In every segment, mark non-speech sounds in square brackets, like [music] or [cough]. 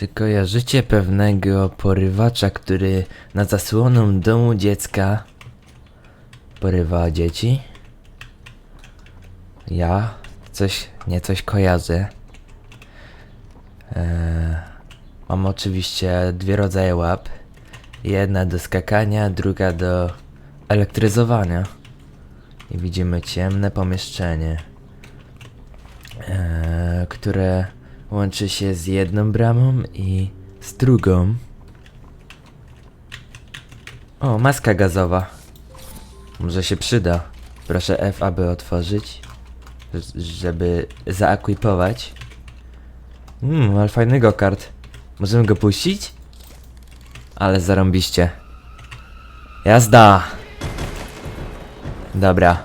Czy kojarzycie pewnego porywacza, który na zasłoną domu dziecka porywa dzieci? Ja coś, nie coś kojarzę. Eee, mam oczywiście dwie rodzaje łap. Jedna do skakania, druga do elektryzowania. I widzimy ciemne pomieszczenie, eee, które łączy się z jedną bramą i z drugą. O, maska gazowa. Może się przyda. Proszę F, aby otworzyć, żeby zaakwipować. Mmm, ale fajny go-kart. Możemy go puścić? Ale zarąbiście. Jazda! Dobra.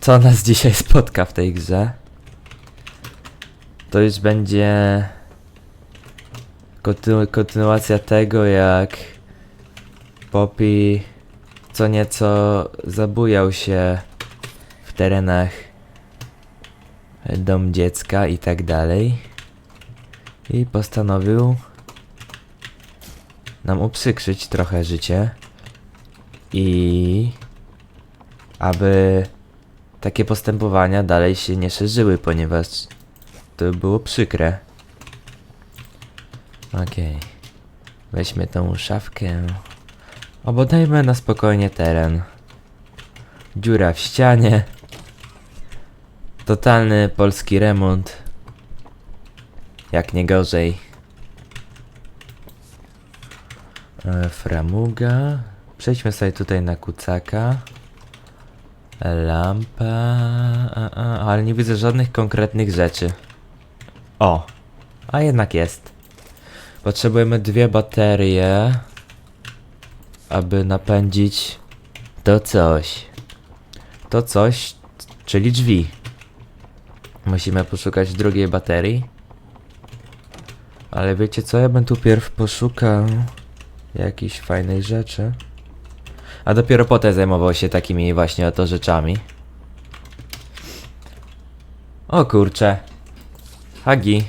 Co nas [laughs] dzisiaj spotka w tej grze? To już będzie kontynu- kontynuacja tego, jak Poppy co nieco zabujał się w terenach dom dziecka i tak dalej. I postanowił nam uprzykrzyć trochę życie. I aby takie postępowania dalej się nie szerzyły, ponieważ to było przykre. Okej. Weźmy tą szafkę. Obodajmy na spokojnie teren. Dziura w ścianie. Totalny polski remont. Jak nie gorzej. E, framuga. Przejdźmy sobie tutaj na kucaka. Lampa. A, a, ale nie widzę żadnych konkretnych rzeczy. O, a jednak jest. Potrzebujemy dwie baterie, aby napędzić to coś. To coś, czyli drzwi. Musimy poszukać drugiej baterii. Ale wiecie co, ja bym tu pierw poszukał jakiejś fajnej rzeczy. A dopiero potem zajmował się takimi właśnie oto rzeczami. O kurcze. Hagi.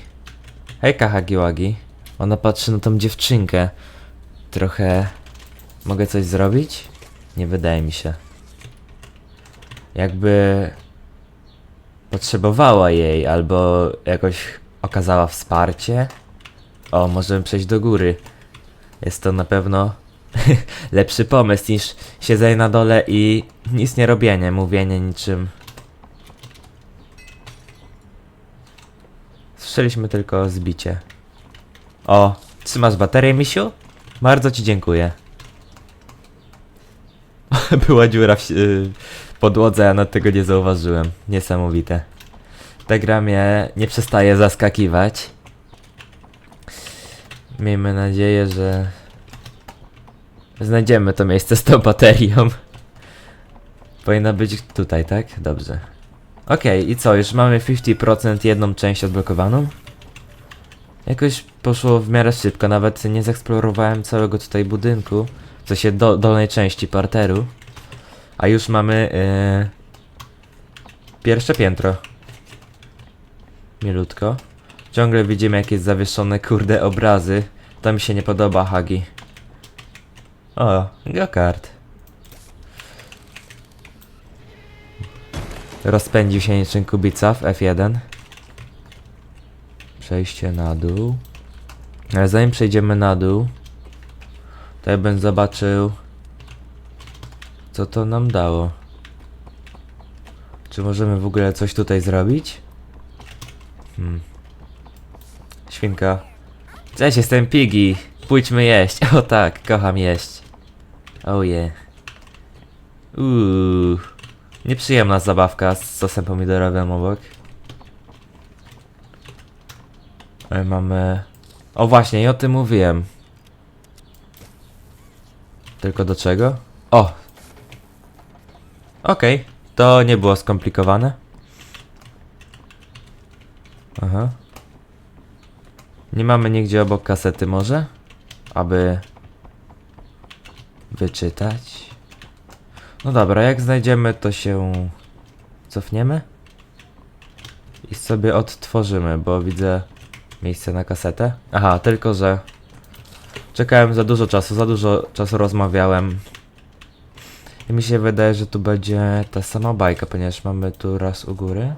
Hejka Hagi Wagi. Ona patrzy na tą dziewczynkę. Trochę... Mogę coś zrobić? Nie wydaje mi się. Jakby... Potrzebowała jej, albo jakoś okazała wsparcie. O, możemy przejść do góry. Jest to na pewno [laughs] lepszy pomysł niż siedzenie na dole i nic nie robienie, mówienie niczym. Słyszeliśmy tylko zbicie. O, trzymasz baterię, misiu? Bardzo ci dziękuję. [laughs] Była dziura w y, podłodze, a nad tego nie zauważyłem. Niesamowite. Ta gra mnie nie przestaje zaskakiwać. Miejmy nadzieję, że znajdziemy to miejsce z tą baterią. [laughs] Powinna być tutaj, tak? Dobrze. Okej, i co? Już mamy 50% jedną część odblokowaną? Jakoś poszło w miarę szybko, nawet nie zeksplorowałem całego tutaj budynku, w sensie do, dolnej części parteru. A już mamy yy, pierwsze piętro. Milutko. Ciągle widzimy jakieś zawieszone kurde obrazy. To mi się nie podoba, Hagi. O, go-kart. Rozpędził się niczym kubica w F1. Przejście na dół. Ale zanim przejdziemy na dół, to ja bym zobaczył, co to nam dało. Czy możemy w ogóle coś tutaj zrobić? Hmm. Świnka. Cześć, jestem Piggy. Pójdźmy jeść. [laughs] O tak, kocham jeść. Oh yeah. Uuu. Nieprzyjemna zabawka z sosem pomidorowym obok. Ale mamy... O właśnie, i o tym mówiłem. Tylko do czego? O! Okej, to nie było skomplikowane. Aha. Nie mamy nigdzie obok kasety może? Aby wyczytać. No dobra, jak znajdziemy to się cofniemy i sobie odtworzymy, bo widzę miejsce na kasetę. Aha, tylko że czekałem za dużo czasu, za dużo czasu rozmawiałem. I mi się wydaje, że tu będzie ta sama bajka, ponieważ mamy tu raz u góry.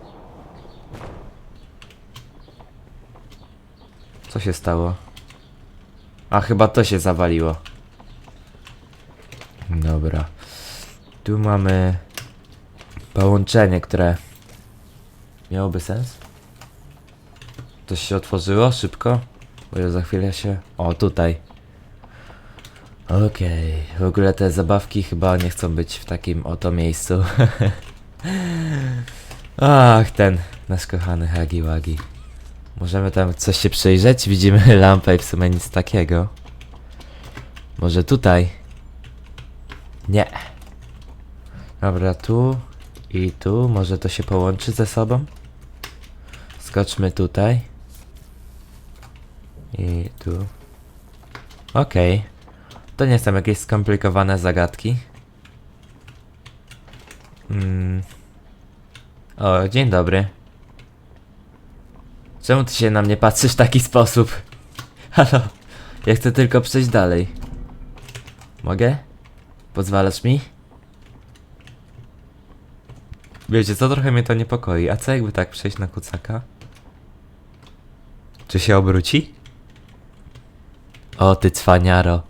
Co się stało? A chyba to się zawaliło. Dobra. Tu mamy połączenie, które miałoby sens. Coś się otworzyło szybko? Bo ja za chwilę się. O, tutaj. Okej, w ogóle te zabawki chyba nie chcą być w takim oto miejscu. [laughs] Ach, ten nasz kochany Hagi Wagi. Możemy tam coś się przyjrzeć? Widzimy [laughs] lampę i w sumie nic takiego. Może tutaj? Nie. Dobra, tu i tu. Może to się połączy ze sobą? Skoczmy tutaj. I tu. Okej. To nie są jakieś skomplikowane zagadki. Mm. O, dzień dobry. Czemu ty się na mnie patrzysz w taki sposób? [laughs] Halo, ja chcę tylko przejść dalej. Mogę? Pozwalasz mi? Wiecie co, trochę mnie to niepokoi. A co jakby tak przejść na kucaka? Czy się obróci? O ty cwaniaro.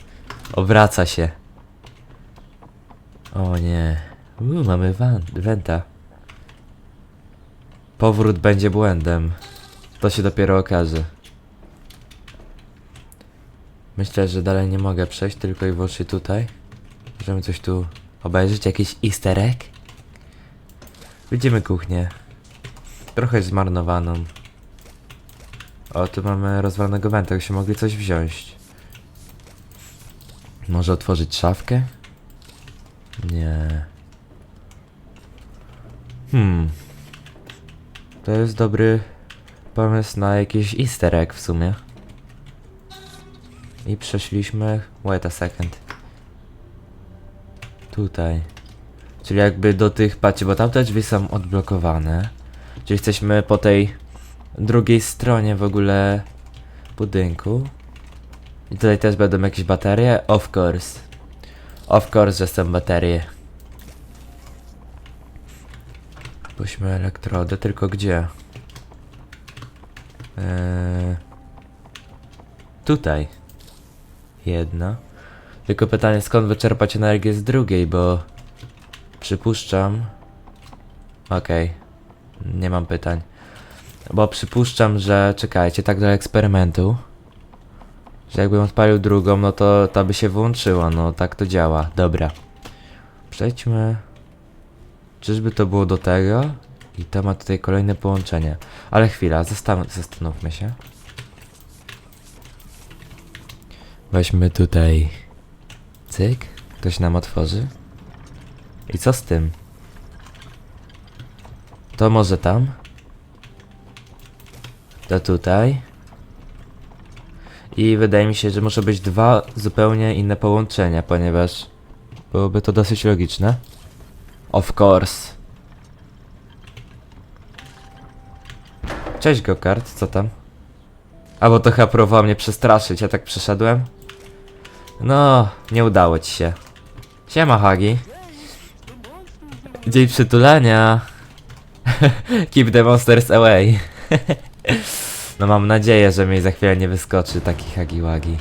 Obraca się. O nie. Mamy van, wenta. Powrót będzie błędem. To się dopiero okaże. Myślę, że dalej nie mogę przejść, tylko i wyłącznie tutaj. Możemy coś tu obejrzeć, jakiś easter egg? Widzimy kuchnię. Trochę zmarnowaną. O, tu mamy rozwalonego węta, się mogli coś wziąć. Może otworzyć szafkę? Nie. Hmm. To jest dobry pomysł na jakiś easter egg w sumie. I przeszliśmy... Wait a second. Tutaj. Czyli jakby do tych... Patrzcie, bo tamte drzwi są odblokowane. Czyli jesteśmy po tej drugiej stronie w ogóle budynku. I tutaj też będą jakieś baterie? Of course. Of course, że są baterie. Puśćmy elektrody, tylko gdzie? Eee, tutaj. Jedna. Tylko pytanie, skąd wyczerpać energię z drugiej, bo przypuszczam. Okej. Nie mam pytań. Bo przypuszczam, że czekajcie, tak do eksperymentu. Że jakbym odpalił drugą, no to ta by się włączyła, no tak to działa. Dobra. Przejdźmy. Czyżby to było do tego? I to ma tutaj kolejne połączenie. Ale chwila, zastan zastanówmy się. Weźmy tutaj. Cyk. Ktoś nam otworzy. I co z tym? To może tam? To tutaj. I wydaje mi się, że muszą być dwa zupełnie inne połączenia, ponieważ byłoby to dosyć logiczne. Of course. Cześć Gokart, co tam? A bo to chyba próbował mnie przestraszyć, ja tak przeszedłem. No, nie udało ci się. Siema Hagi. Dzień przytulania. [laughs] Keep the monsters away. [laughs] no mam nadzieję, że mi za chwilę nie wyskoczy taki Hagi Wagi.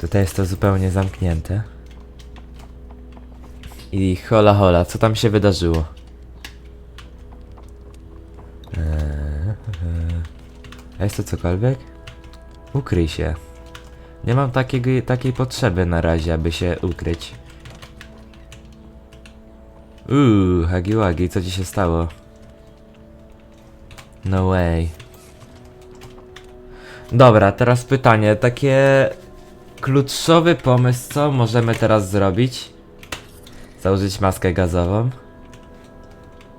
Tutaj jest to zupełnie zamknięte. I hola hola, co tam się wydarzyło? Eee. A jest to cokolwiek? Ukryj się. Nie mam takiego, takiej potrzeby na razie, aby się ukryć. Uuu, Hagiwagi, co ci się stało? No way. Dobra, teraz pytanie, takie kluczowy pomysł, co możemy teraz zrobić? Założyć maskę gazową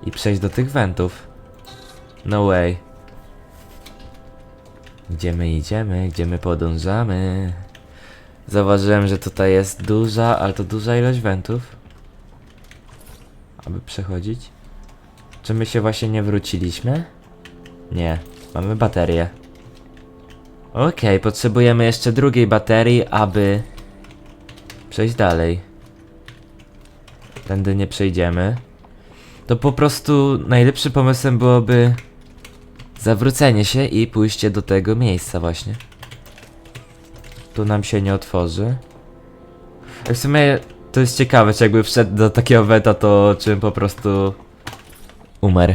i przejść do tych wentów. No way. Gdzie my idziemy? Gdzie my podążamy? Zauważyłem, że tutaj jest duża, ale to duża ilość wentów. Aby przechodzić. Czy my się właśnie nie wróciliśmy? Nie. Mamy baterię. Okej, potrzebujemy jeszcze drugiej baterii, aby przejść dalej. Tędy nie przejdziemy. To po prostu najlepszym pomysłem byłoby zawrócenie się i pójście do tego miejsca właśnie. Tu nam się nie otworzy. W sumie to jest ciekawe, czy jakby wszedł do takiego weta, to czym po prostu umarł.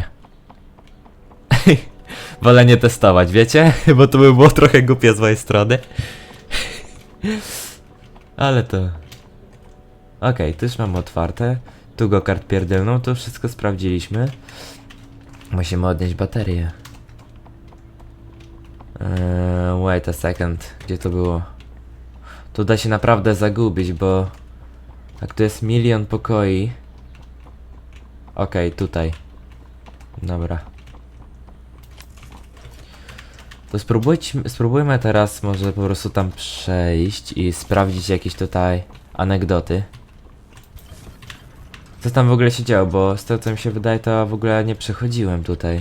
[laughs] Wolę nie testować, wiecie? [laughs] Bo to by było trochę głupie z mojej strony. [laughs] Ale to... Okej, tu już mamy otwarte. Tu go kart pierdolną, to wszystko sprawdziliśmy. Musimy odnieść baterię. Eee, wait a second, gdzie to było? Tu da się naprawdę zagubić, bo... Jak tu jest milion pokoi... Okej, tutaj. Dobra. To spróbujcie, spróbujmy teraz może po prostu tam przejść i sprawdzić jakieś tutaj anegdoty. Co tam w ogóle się działo, bo z tego co mi się wydaje to w ogóle nie przechodziłem tutaj.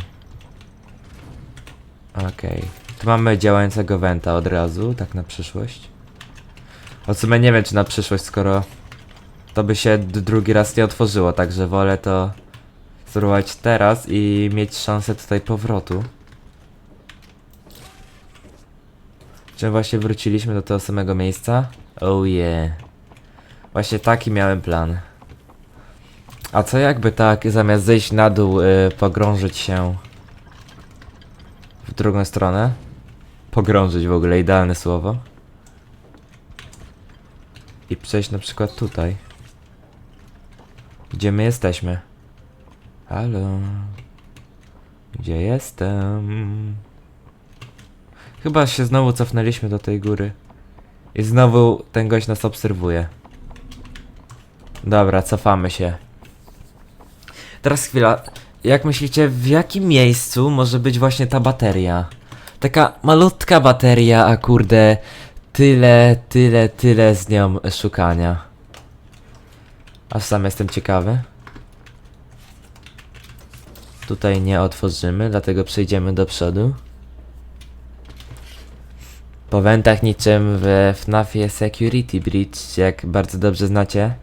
Okej. Tu mamy działającego wenta od razu, tak na przyszłość. O sumie nie wiem czy na przyszłość, skoro to by się drugi raz nie otworzyło, także wolę to spróbować teraz i mieć szansę tutaj powrotu. Czy właśnie wróciliśmy do tego samego miejsca? Oh yeah. Właśnie taki miałem plan. A co jakby tak zamiast zejść na dół, y, pogrążyć się w drugą stronę? Pogrążyć w ogóle, idealne słowo. I przejść na przykład tutaj. Gdzie my jesteśmy? Halo? Gdzie jestem? Chyba się znowu cofnęliśmy do tej góry. I znowu ten gość nas obserwuje. Dobra, cofamy się. Teraz chwila. Jak myślicie, w jakim miejscu może być właśnie ta bateria? Taka malutka bateria, a kurde, tyle, tyle, tyle z nią szukania. Aż sam jestem ciekawy. Tutaj nie otworzymy, dlatego przejdziemy do przodu. Po wentach niczym w FNAFie Security Breach, jak bardzo dobrze znacie.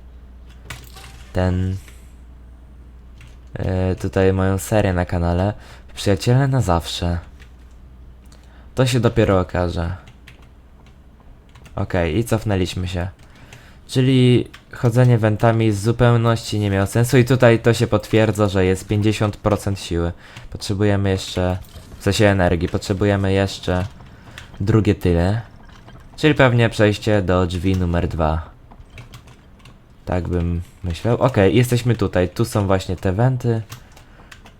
Ten... E, tutaj moją serię na kanale. Przyjaciele na zawsze. To się dopiero okaże. Okej, i cofnęliśmy się. Czyli chodzenie wentami z zupełności nie miało sensu i tutaj to się potwierdza, że jest 50% siły. Potrzebujemy jeszcze... W sensie energii, potrzebujemy jeszcze drugie tyle. Czyli pewnie przejście do drzwi numer dwa. Tak bym myślał. Okej, jesteśmy tutaj. Tu są właśnie te wenty.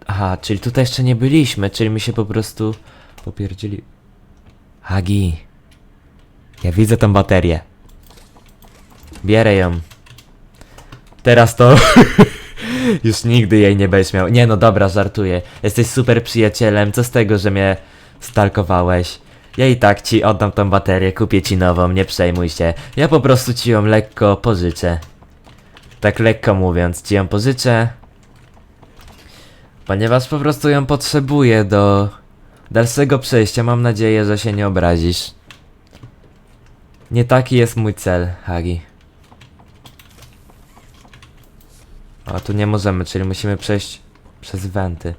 Aha, czyli tutaj jeszcze nie byliśmy, czyli mi się po prostu popierdzieli. Hagi. Ja widzę tą baterię. Bierę ją. Teraz to... [laughs] Już nigdy jej nie będziesz miał. Nie no dobra, żartuję. Jesteś super przyjacielem, co z tego, że mnie stalkowałeś? Ja i tak ci oddam tą baterię, kupię ci nową, nie przejmuj się. Ja po prostu ci ją lekko pożyczę. Tak lekko mówiąc, ci ją pożyczę. Ponieważ po prostu ją potrzebuję do dalszego przejścia. Mam nadzieję, że się nie obrazisz. Nie taki jest mój cel, Hagi. A tu nie możemy, czyli musimy przejść przez wenty.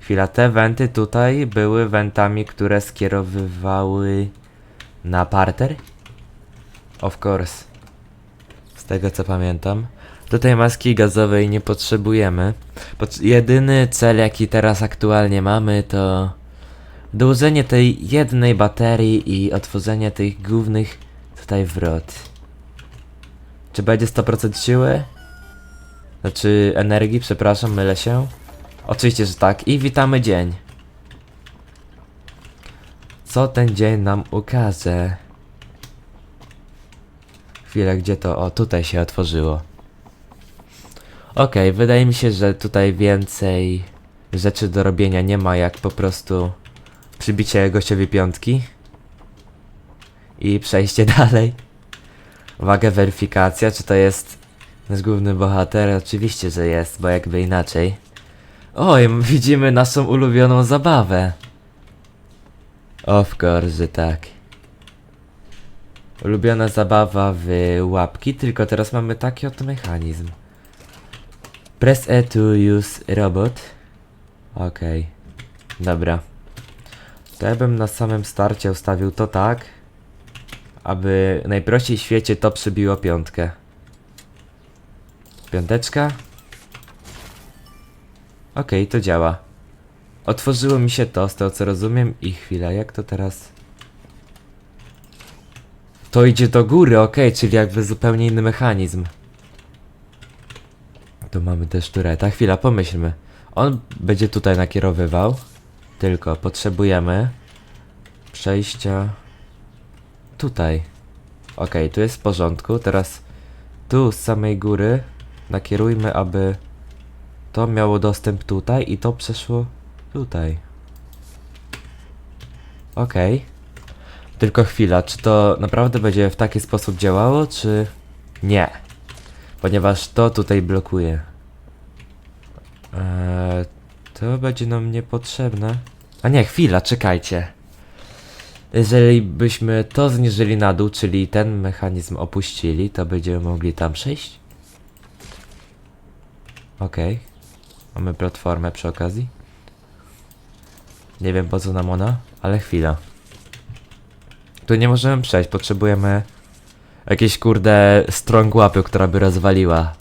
Chwila, te wenty tutaj były wentami, które skierowywały na parter? Of course. Z tego co pamiętam. Tutaj maski gazowej nie potrzebujemy. Pot jedyny cel jaki teraz aktualnie mamy to dołożenie tej jednej baterii i otworzenie tych głównych tutaj wrot. Czy będzie 100% siły? Znaczy energii, przepraszam, mylę się. Oczywiście, że tak. I witamy dzień. Co ten dzień nam ukaże? Chwilę, gdzie to? O, tutaj się otworzyło. Okej, wydaje mi się, że tutaj więcej rzeczy do robienia nie ma, jak po prostu przybicie gościowi piątki i przejście [laughs] dalej. Uwaga, weryfikacja, czy to jest nasz główny bohater? Oczywiście, że jest, bo jakby inaczej. Oj, widzimy naszą ulubioną zabawę. Of course, że tak. Ulubiona zabawa w łapki, tylko teraz mamy taki oto mechanizm. Press E to use robot. Okej. Dobra. To ja bym na samym starcie ustawił to tak, aby najprościej w świecie to przybiło piątkę. Piąteczka. Okej, to działa. Otworzyło mi się to, z tego co rozumiem i chwila, jak to teraz... To idzie do góry, okej, czyli jakby zupełnie inny mechanizm. Tu mamy też tureta. Chwila, pomyślmy. On będzie tutaj nakierowywał. Tylko potrzebujemy przejścia tutaj. Okej, tu jest w porządku. Teraz tu z samej góry nakierujmy, aby to miało dostęp tutaj i to przeszło tutaj. Okej. Tylko chwila, czy to naprawdę będzie w taki sposób działało, czy nie? Ponieważ to tutaj blokuje. Eee, to będzie nam niepotrzebne. A nie, chwila, czekajcie. Jeżeli byśmy to zniżyli na dół, czyli ten mechanizm opuścili, to będziemy mogli tam przejść? Okej. Mamy platformę przy okazji. Nie wiem po co nam ona, ale chwila. Tu nie możemy przejść, potrzebujemy jakiejś kurde strong łapy, która by rozwaliła.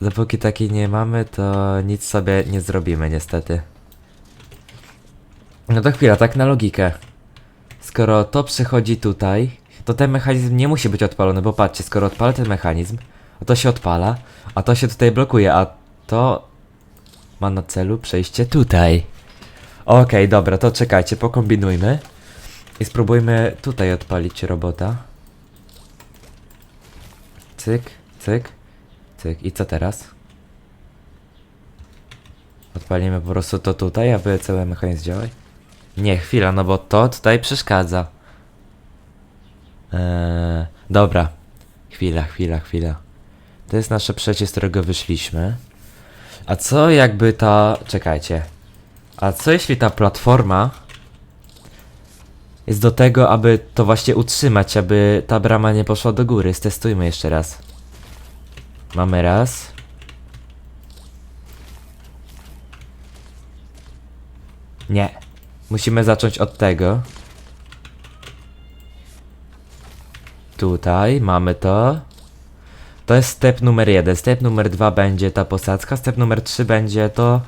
Dopóki takiej nie mamy, to nic sobie nie zrobimy niestety. No to chwila, tak na logikę. Skoro to przychodzi tutaj, to ten mechanizm nie musi być odpalony, bo patrzcie, skoro odpalę ten mechanizm, to się odpala, a to się tutaj blokuje, a to ma na celu przejście tutaj. Okej, dobra, to czekajcie, pokombinujmy. I spróbujmy tutaj odpalić robota. Cyk, cyk, cyk. I co teraz? Odpalimy po prostu to tutaj, aby cały mechanizm działał? Nie, chwila, no bo to tutaj przeszkadza. Eee, dobra. Chwila, chwila, chwila. To jest nasze przejście, z którego wyszliśmy. A co jakby ta... Czekajcie. A co jeśli ta platforma jest do tego, aby to właśnie utrzymać, aby ta brama nie poszła do góry? Stestujmy jeszcze raz. Mamy raz. Nie. Musimy zacząć od tego. Tutaj mamy to. To jest step numer jeden. Step numer dwa będzie ta posadzka. Step numer trzy będzie to.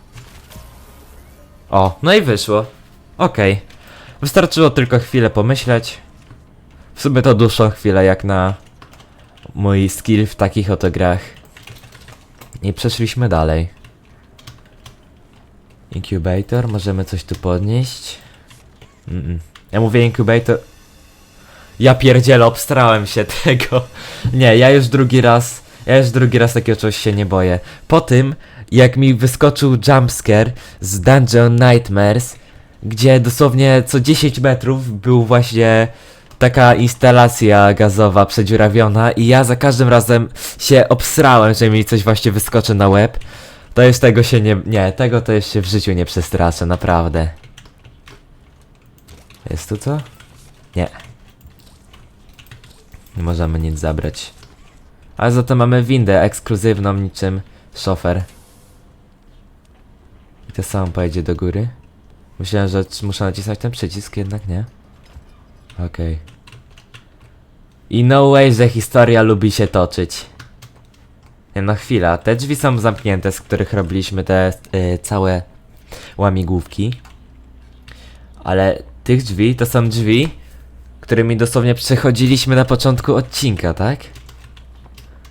O, no i wyszło. Okej. Wystarczyło tylko chwilę pomyśleć. W sumie to dłuższą chwilę jak na mój skill w takich oto grach. I przeszliśmy dalej. Incubator, możemy coś tu podnieść. Mm -mm. Ja mówię incubator. Ja pierdzielę, obstrałem się [laughs] tego. Nie, ja już drugi raz, ja już drugi raz takiego czegoś się nie boję. Po tym, jak mi wyskoczył jumpscare z Dungeon Nightmares, gdzie dosłownie co 10 metrów był właśnie taka instalacja gazowa przedziurawiona i ja za każdym razem się obsrałem, że mi coś właśnie wyskoczy na łeb. To już tego się nie... Nie, tego to już się w życiu nie przestraszę, naprawdę. Jest tu co? Nie. Nie możemy nic zabrać. Ale za to mamy windę ekskluzywną niczym szofer. I to samo pojedzie do góry. Myślałem, że muszę nacisnąć ten przycisk, jednak nie. Okej. I no way, że historia lubi się toczyć. Nie no chwila, te drzwi są zamknięte, z których robiliśmy te y, całe łamigłówki. Ale tych drzwi to są drzwi, którymi dosłownie przechodziliśmy na początku odcinka, tak?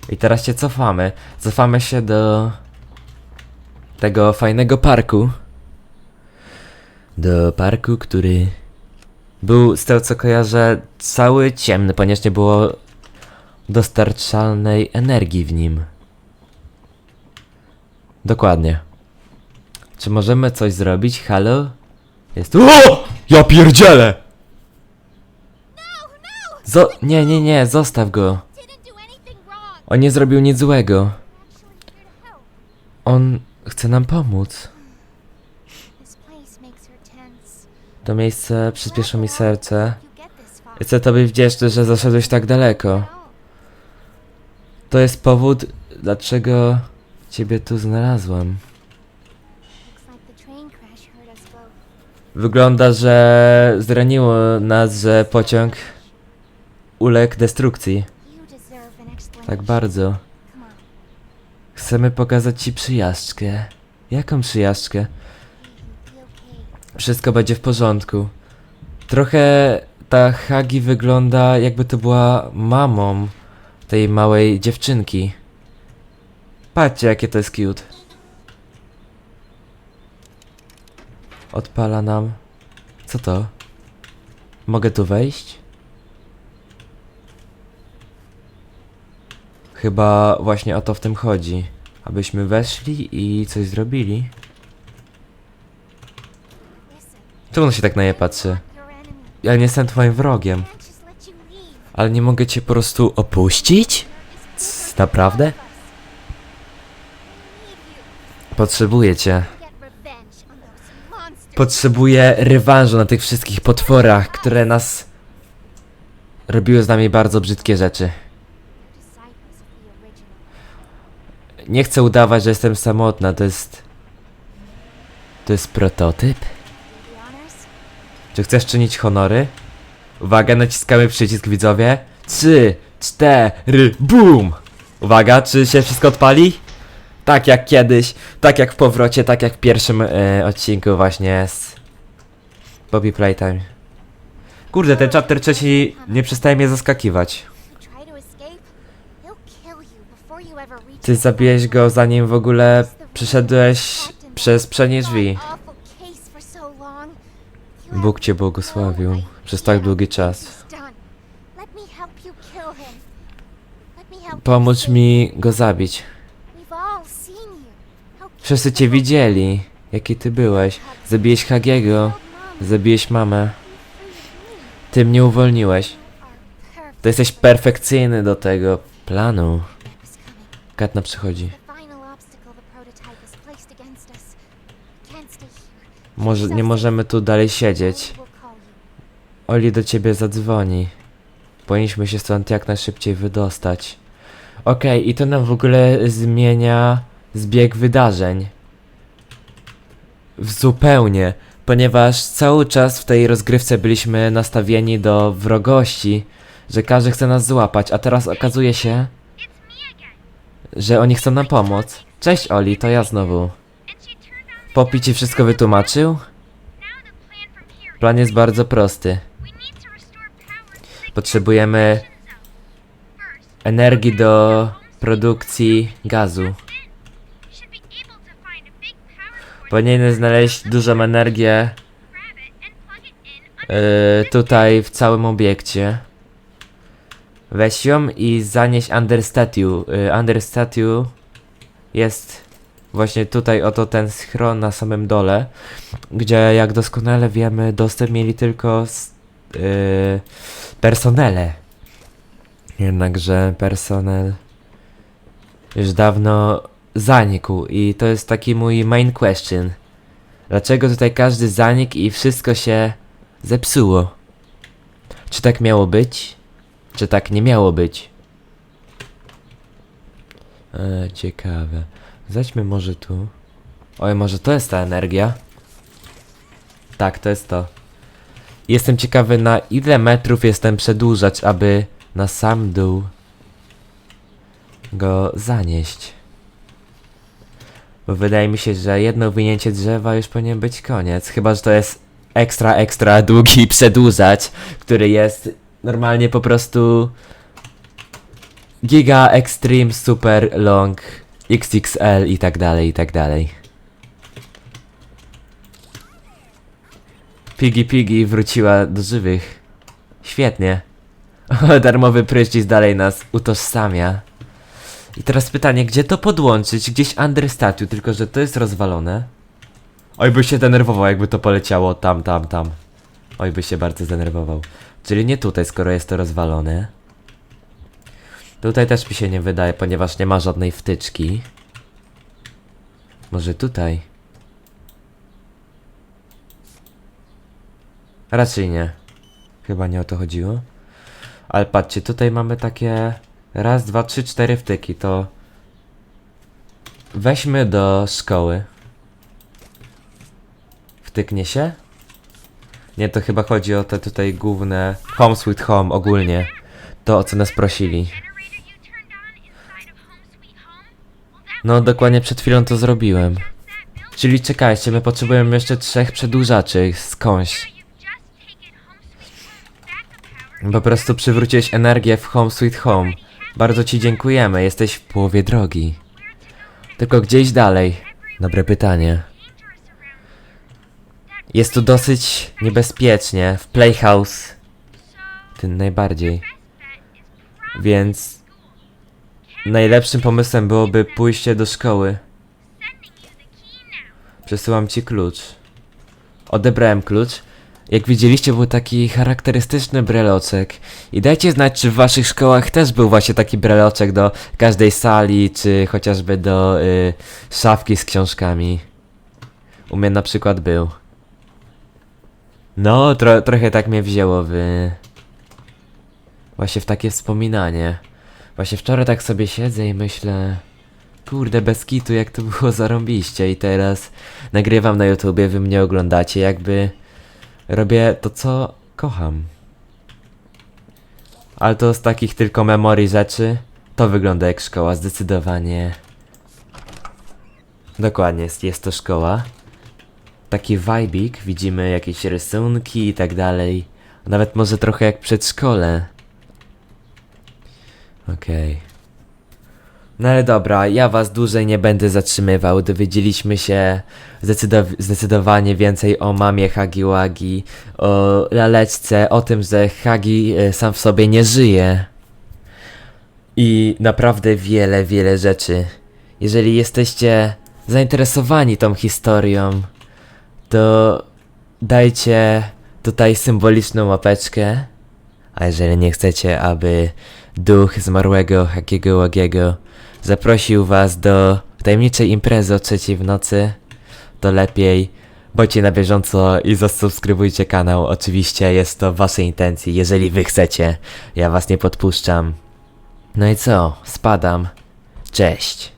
I teraz się cofamy. Cofamy się do tego fajnego parku. Do parku, który był z tego co kojarzę cały ciemny, ponieważ nie było dostarczalnej energii w nim. Dokładnie. Czy możemy coś zrobić? Halo? Jest. O! Ja pierdzielę! Zo nie, nie, nie, zostaw go. On nie zrobił nic złego. On chce nam pomóc. To miejsce przyspieszyło mi serce. Chcę tobie wdzięczny, że zaszedłeś tak daleko. To jest powód, dlaczego ciebie tu znalazłem. Wygląda, że zraniło nas, że pociąg uległ destrukcji. Tak bardzo. Chcemy pokazać ci przyjażdżkę. Jaką przyjażdżkę? Wszystko będzie w porządku. Trochę ta Hagi wygląda jakby to była mamą tej małej dziewczynki. Patrzcie jakie to jest cute. Odpala nam. Co to? Mogę tu wejść? Chyba właśnie o to w tym chodzi. Abyśmy weszli i coś zrobili. Czemu on się tak na nie patrzy? Ja nie jestem twoim wrogiem. Ale nie mogę cię po prostu opuścić? C- Naprawdę? Potrzebuję cię. Potrzebuję rewanżu na tych wszystkich potworach, które nas robiły z nami bardzo brzydkie rzeczy. Disciples of the original. Nie chcę udawać, że jestem samotna, to jest... To jest prototyp? Czy chcesz czynić honory? Uwaga, naciskamy przycisk widzowie. Trzy, cztery, boom! Uwaga, czy się wszystko odpali? Tak jak kiedyś, tak jak w powrocie, tak jak w pierwszym e, odcinku właśnie z Bobby Playtime. Kurde, ten chapter trzeci nie przestaje mnie zaskakiwać. Ty zabiłeś go zanim w ogóle przeszedłeś przez przednie drzwi. Bóg cię błogosławił przez tak długi czas. Pomóż mi go zabić. Wszyscy cię widzieli, jaki ty byłeś. Zabiłeś Hagiego, zabiłeś mamę. Ty mnie uwolniłeś. To jesteś perfekcyjny do tego planu. Katna przychodzi. Może nie możemy tu dalej siedzieć. Oli do ciebie zadzwoni. Powinniśmy się stąd jak najszybciej wydostać. Okej, i to nam w ogóle zmienia zbieg wydarzeń. W zupełnie, ponieważ cały czas w tej rozgrywce byliśmy nastawieni do wrogości, że każdy chce nas złapać, a teraz okazuje się, że oni chcą nam pomóc. Cześć Oli, to ja znowu. Popi ci wszystko wytłumaczył? Plan jest bardzo prosty. Potrzebujemy energii do produkcji gazu. Powinienem znaleźć dużą energię yy, tutaj w całym obiekcie. Weź ją i zanieś Under Statue. Yy, under Statue jest właśnie tutaj oto ten schron na samym dole, gdzie jak doskonale wiemy dostęp mieli tylko yy, personele. Jednakże personel już dawno zanikł i to jest taki mój main question. Dlaczego tutaj każdy zanikł i wszystko się zepsuło? Czy tak miało być? Czy tak nie miało być? E, ciekawe. Zajdźmy może tu. Oj, może to jest ta energia? Tak, to jest to. Jestem ciekawy na ile metrów jestem przedłużać, aby na sam dół go zanieść. Bo wydaje mi się, że jedno wyjęcie drzewa już powinien być koniec. Chyba, że to jest ekstra, ekstra długi przedłużacz, który jest normalnie po prostu Giga Extreme Super Long XXL i tak dalej, i tak dalej. Piggy Piggy wróciła do żywych. Świetnie. Darmowy prysznic dalej nas utożsamia. I teraz pytanie, gdzie to podłączyć? Gdzieś under statue, tylko że to jest rozwalone. Oj, by się denerwował, jakby to poleciało tam, tam, tam. Oj, by się bardzo zdenerwował. Czyli nie tutaj, skoro jest to rozwalone. Tutaj też mi się nie wydaje, ponieważ nie ma żadnej wtyczki. Może tutaj? Raczej nie. Chyba nie o to chodziło. Ale patrzcie, tutaj mamy takie raz, dwa, trzy, cztery wtyki, to weźmy do szkoły. Wtyknie się? Nie, to chyba chodzi o te tutaj główne Home Sweet Home ogólnie. To o co nas prosili. No dokładnie przed chwilą to zrobiłem. Czyli czekajcie, my potrzebujemy jeszcze trzech przedłużaczy skądś. Po prostu przywróciłeś energię w Home Sweet Home. Bardzo ci dziękujemy, jesteś w połowie drogi. Tylko gdzieś dalej. Dobre pytanie. Jest tu dosyć niebezpiecznie, w Playhouse tym najbardziej. Więc najlepszym pomysłem byłoby pójście do szkoły. Przesyłam ci klucz. Odebrałem klucz. Jak widzieliście, był taki charakterystyczny breloczek. I dajcie znać, czy w waszych szkołach też był właśnie taki breloczek do każdej sali, czy chociażby do y, szafki z książkami. U mnie na przykład był. No, tro, trochę tak mnie wzięło w... Właśnie w takie wspominanie. Właśnie wczoraj tak sobie siedzę i myślę... Kurde, bez kitu, jak to było zarąbiście i teraz nagrywam na YouTubie, wy mnie oglądacie, jakby robię to, co kocham. Ale to z takich tylko memorii rzeczy, to wygląda jak szkoła, zdecydowanie. Dokładnie, jest, jest to szkoła. Taki vibik, widzimy jakieś rysunki i tak dalej. Nawet może trochę jak przedszkole. Okej. No ale dobra, ja was dłużej nie będę zatrzymywał. Dowiedzieliśmy się zdecydow- zdecydowanie więcej o mamie Hagi Wagi, o laleczce, o tym, że Hagi e, sam w sobie nie żyje. I naprawdę wiele, wiele rzeczy. Jeżeli jesteście zainteresowani tą historią, to dajcie tutaj symboliczną łapeczkę. A jeżeli nie chcecie, aby duch zmarłego Hakiego Łagiego zaprosił was do tajemniczej imprezy o trzeciej w nocy, to lepiej bądźcie na bieżąco i zasubskrybujcie kanał. Oczywiście jest to w waszej intencji, jeżeli wy chcecie. Ja was nie podpuszczam. No i co? Spadam. Cześć.